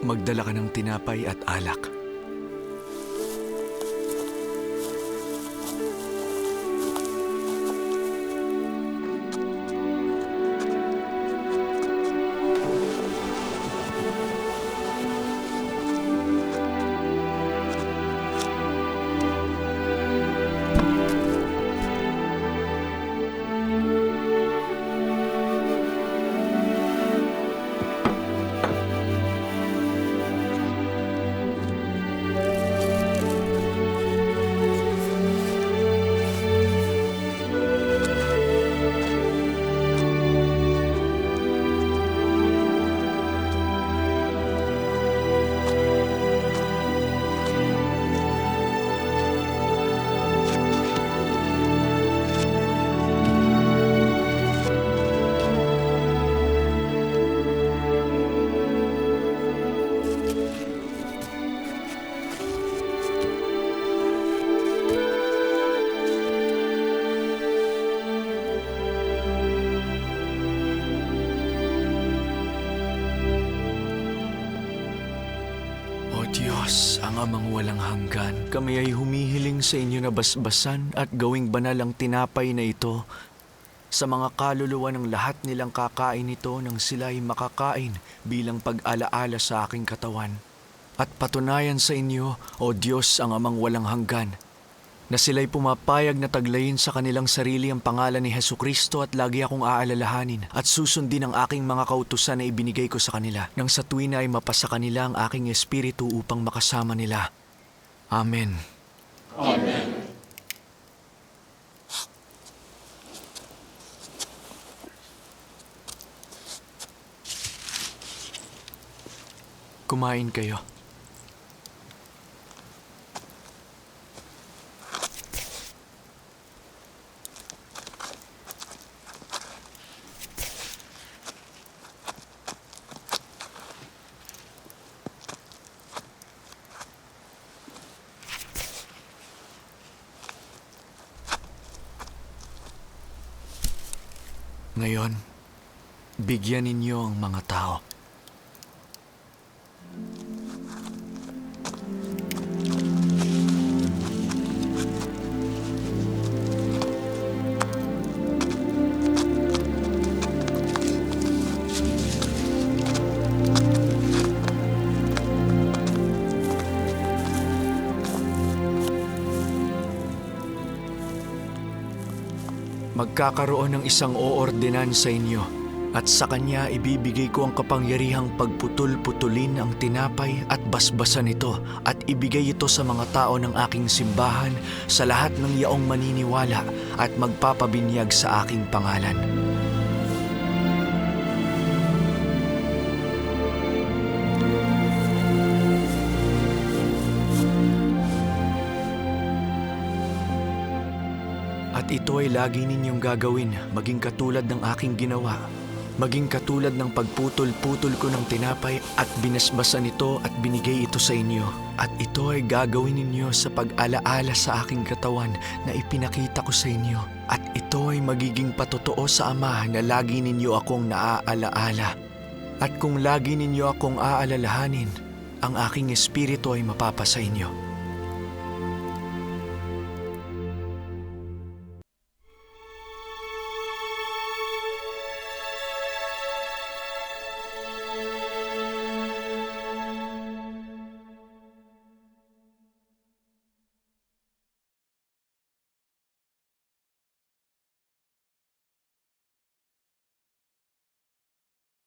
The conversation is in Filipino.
Magdala ka ng tinapay at alak. Diyos, ang amang walang hanggan, kami ay humihiling sa inyo na basbasan at gawing banal ang tinapay na ito sa mga kaluluwa ng lahat nilang kakain ito nang sila ay makakain bilang pag-alaala sa aking katawan. At patunayan sa inyo, O Diyos, ang amang walang hanggan, na sila'y pumapayag na taglayin sa kanilang sarili ang pangalan ni Heso Kristo at lagi akong aalalahanin at susundin ang aking mga kautusan na ibinigay ko sa kanila nang sa tuwi na ay mapasa kanila ang aking espiritu upang makasama nila. Amen. Kumain kayo. Ngayon, bigyan ninyo ang mga tao. Magkakaroon ng isang oordinan sa inyo at sa kanya ibibigay ko ang kapangyarihang pagputol-putulin ang tinapay at basbasan ito at ibigay ito sa mga tao ng aking simbahan sa lahat ng yaong maniniwala at magpapabinyag sa aking pangalan. At ito ay lagi ninyong gagawin, maging katulad ng aking ginawa. Maging katulad ng pagputol-putol ko ng tinapay at binasbasan ito at binigay ito sa inyo. At ito ay gagawin ninyo sa pag-alaala sa aking katawan na ipinakita ko sa inyo. At ito ay magiging patotoo sa Ama na lagi ninyo akong naaalaala. At kung lagi ninyo akong aalalahanin, ang aking espiritu ay mapapa inyo.